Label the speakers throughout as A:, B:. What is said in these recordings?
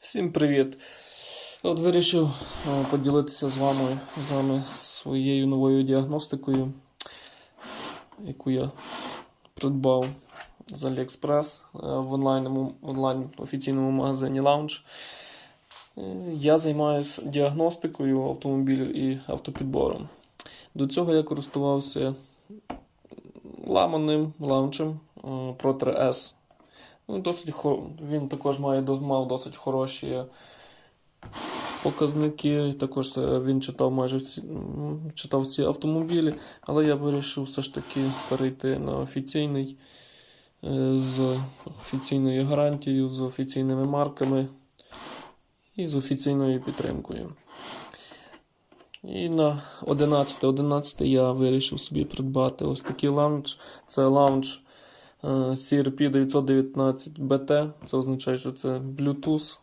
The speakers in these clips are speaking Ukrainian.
A: Всім привіт! От вирішив е, поділитися з вами, з вами своєю новою діагностикою, яку я придбав з AliExpress е, в онлайн, онлайн офіційному магазині Lounge. Е, Я займаюся діагностикою автомобілів і автопідбором. До цього я користувався ламаним лаунчем Pro 3S. Ну, досить Він також має мав досить хороші показники. Також е, він читав майже всі читав всі автомобілі, але я вирішив все ж таки перейти на офіційний е, з офіційною гарантією, з офіційними марками і з офіційною підтримкою. І на 11.11 .11 я вирішив собі придбати ось такий лаунж. Це лаунж CRP919BT. Це означає, що це Bluetooth.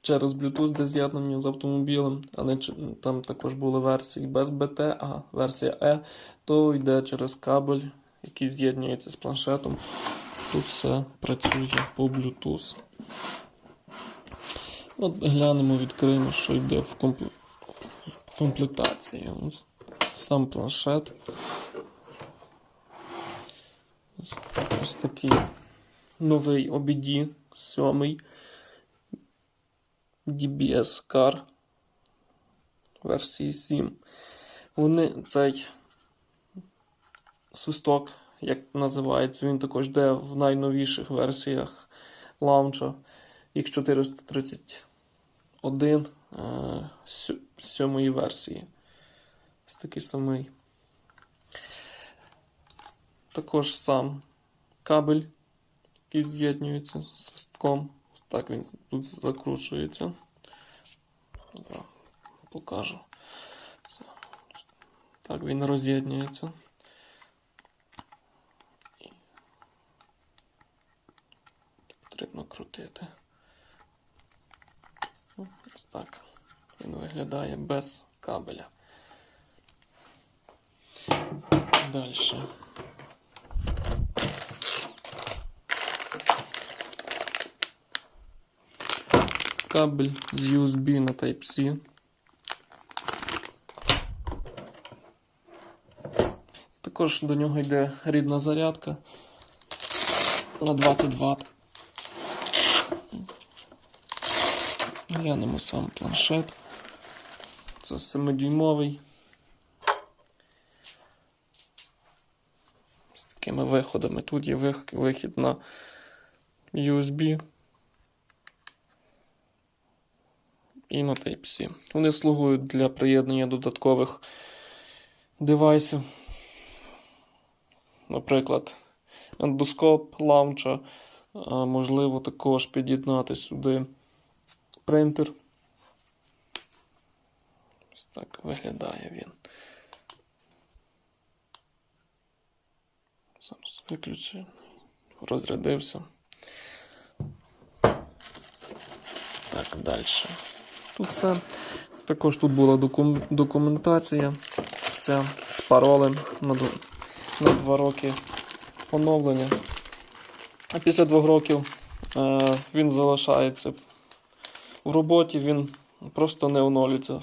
A: Через Bluetooth де з'єднання з автомобілем, а не там також були версії без BT, а версія E, то йде через кабель, який з'єднується з планшетом. Тут все працює по Bluetooth. От Глянемо, відкриємо, що йде в комплектації. Ось Сам планшет. Ось, такий новий OBD 7 DBS Car версії 7. Вони цей свисток, як називається, він також йде в найновіших версіях лаунча X431 е, сьомої версії. Ось такий самий. Також сам кабель, який з'єднується з свистком. Так він тут закручується. Зараз Покажу. Так він роз'єднується. Потрібно крутити. Ось так він виглядає без кабеля. Далі. Кабель з USB на Type-C. Також до нього йде рідна зарядка на 20 Вт. Глянемо сам планшет. Це 7-дюймовий. З такими виходами. Тут є вихід на USB і на Type-C. Вони слугують для приєднання додаткових девайсів. Наприклад, ендоскоп лаунча. Можливо, також під'єднати сюди принтер. Ось так виглядає він. Зараз виключу. Розрядився. Так, далі. Тут все. Також тут була докум- документація. Вся з паролем на, д- на 2 роки оновлення. А після двох років е, він залишається в роботі, він просто не оновлюється.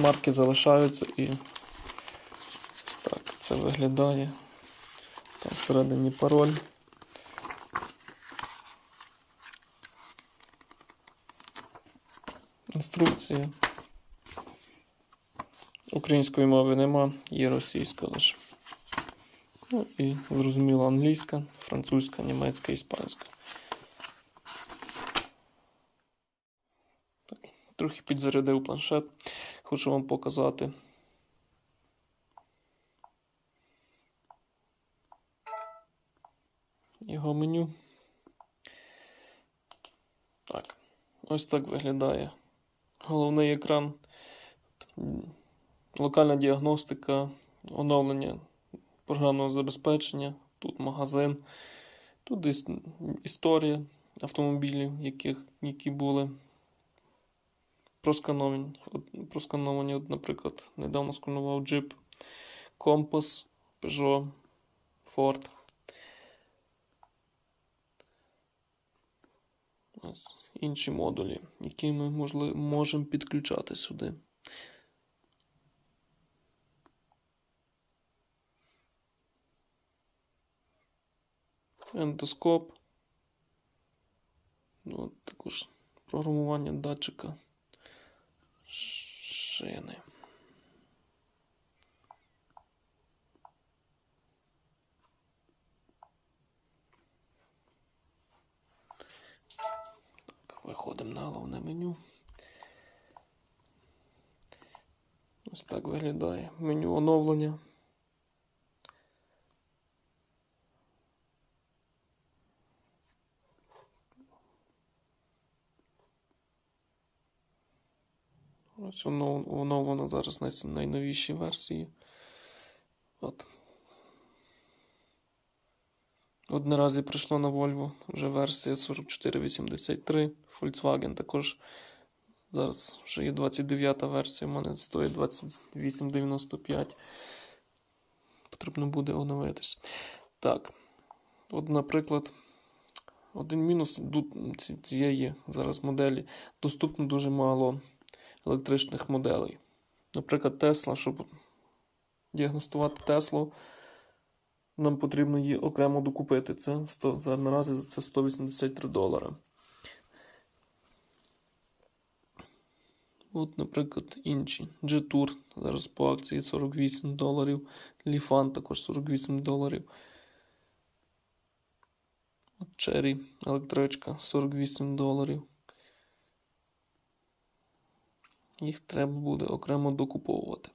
A: Марки залишаються і так це виглядає. Там всередині пароль. Інструкція. Української мови нема, є російська лише. Ну і зрозуміло англійська, французька, німецька, іспанська. Так, трохи підзарядив планшет. Хочу вам показати. Його меню. Так. Ось так виглядає головний екран. Локальна діагностика, оновлення програмного забезпечення, тут магазин, тут десь історія автомобілів, яких, які були проскановані. Проскановані, от, наприклад, недавно сканував Jeep, Compass, Peugeot, Ford. Ось інші модулі, які ми можемо підключати сюди. Ендоскоп. Ну, от також програмування датчика шини. Так, виходимо на головне меню. Ось так виглядає меню оновлення. Ось оно- оновлено зараз на найновіші версії. От. От наразі прийшло на Volvo вже версія 4483. Volkswagen також зараз вже є 29-та версія, у мене стоїть 2895. Потрібно буде оновитись. Так. От, наприклад, один мінус цієї зараз моделі доступно дуже мало електричних моделей. Наприклад, Tesla, щоб діагностувати Теслу, нам потрібно її окремо докупити. Це 100, за наразі це 183 долари. От, наприклад, інші. G-Tour зараз по акції 48 доларів. Lifan також 48 доларів. От Cherry електричка 48 доларів. Їх треба буде окремо докуповувати.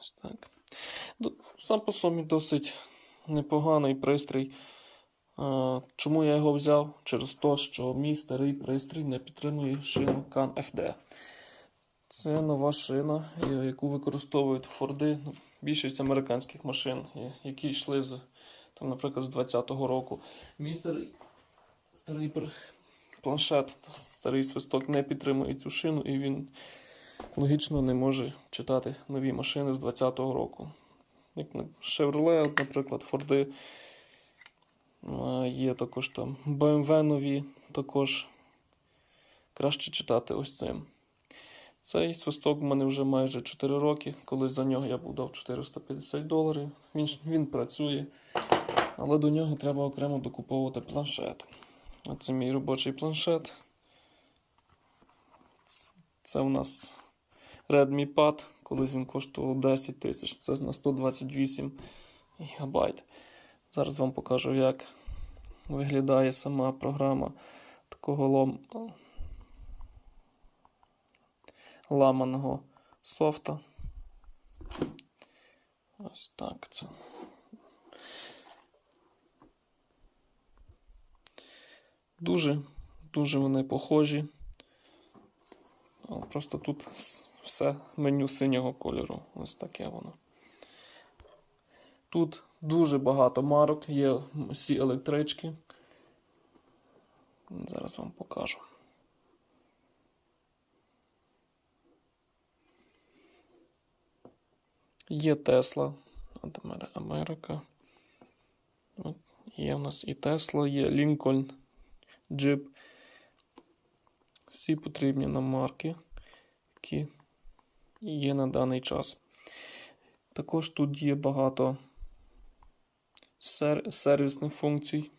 A: Ось так. Сам по собі досить непоганий пристрій. Чому я його взяв? Через те, що мій старий пристрій не підтримує шину CAN FD. Це нова шина, яку використовують Форди, ну, більшість американських машин, які йшли з, там, наприклад, з 20-го року. Мій старий, старий планшет, старий свисток не підтримує цю шину, і він логічно не може читати нові машини з 20-го року. Як на Chevrolet, наприклад, Форди. Є також там BMW нові, також краще читати ось цим. Цей свисток в мене вже майже 4 роки. Коли за нього я був дав 450 доларів. Він, він працює, але до нього треба окремо докуповувати планшет. Оце мій робочий планшет. Це у нас Redmi Pad. Колись він коштував 10 тисяч. Це на 128 ГБ. Зараз вам покажу, як виглядає сама програма такого лом... ламаного софта. Ось так це. Дуже, дуже вони похожі. Просто тут все меню синього кольору. Ось таке воно. Тут дуже багато марок, є всі електрички. Зараз вам покажу. Є Тесла. Америка. Є у нас і Тесла, є Лінкольн, Джип. Всі потрібні нам марки, які є на даний час. Також тут є багато сер- сервісних функцій.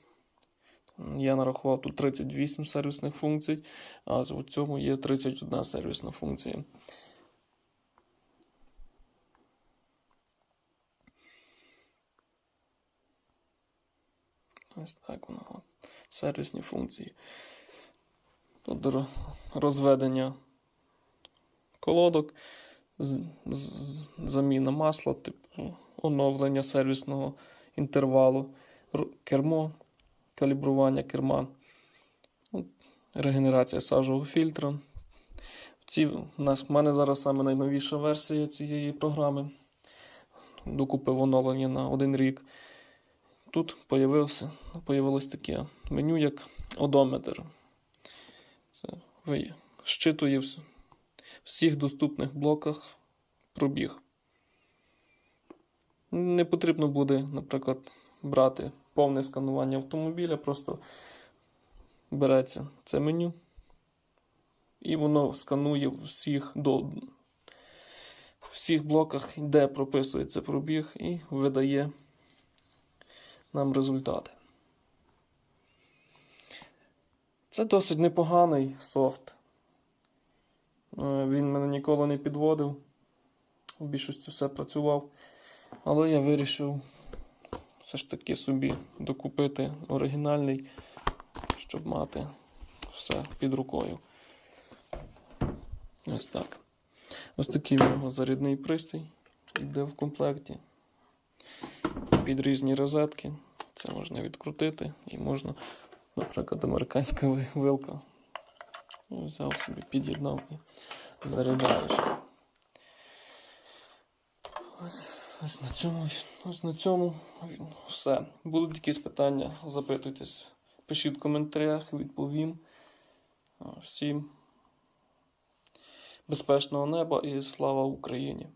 A: Я нарахував тут 38 сервісних функцій, а у цьому є 31 сервісна функція. Ось так воно. Сервісні функції. Тут розведення колодок, заміна масла, типу оновлення сервісного інтервалу, кермо, калібрування керма, регенерація сажового фільтра. Ці, в нас, в мене зараз саме найновіша версія цієї програми. Докупив оновлення на один рік. Тут появилось таке меню, як одометр. Це ви- щитує всіх доступних блоках пробіг. Не потрібно буде, наприклад, брати повне сканування автомобіля, просто береться це меню, і воно сканує всіх, до, в всіх блоках, де прописується пробіг, і видає нам результати. Це досить непоганий софт. Е, Він мене ніколи не підводив. У більшості все працював. Але я вирішив все ж таки собі докупити оригінальний, щоб мати все під рукою. Ось так. Ось такий в нього зарядний пристрій. Йде в комплекті. Під різні розетки. Це можна відкрутити і можна, наприклад, американська вилка. Ну, Взяв собі, під'єднав і заряджаєш. Ось, ось на цьому, ось на цьому все. Будуть якісь питання, запитуйтесь. Пишіть в коментарях, відповім. Всім безпечного неба і слава Україні!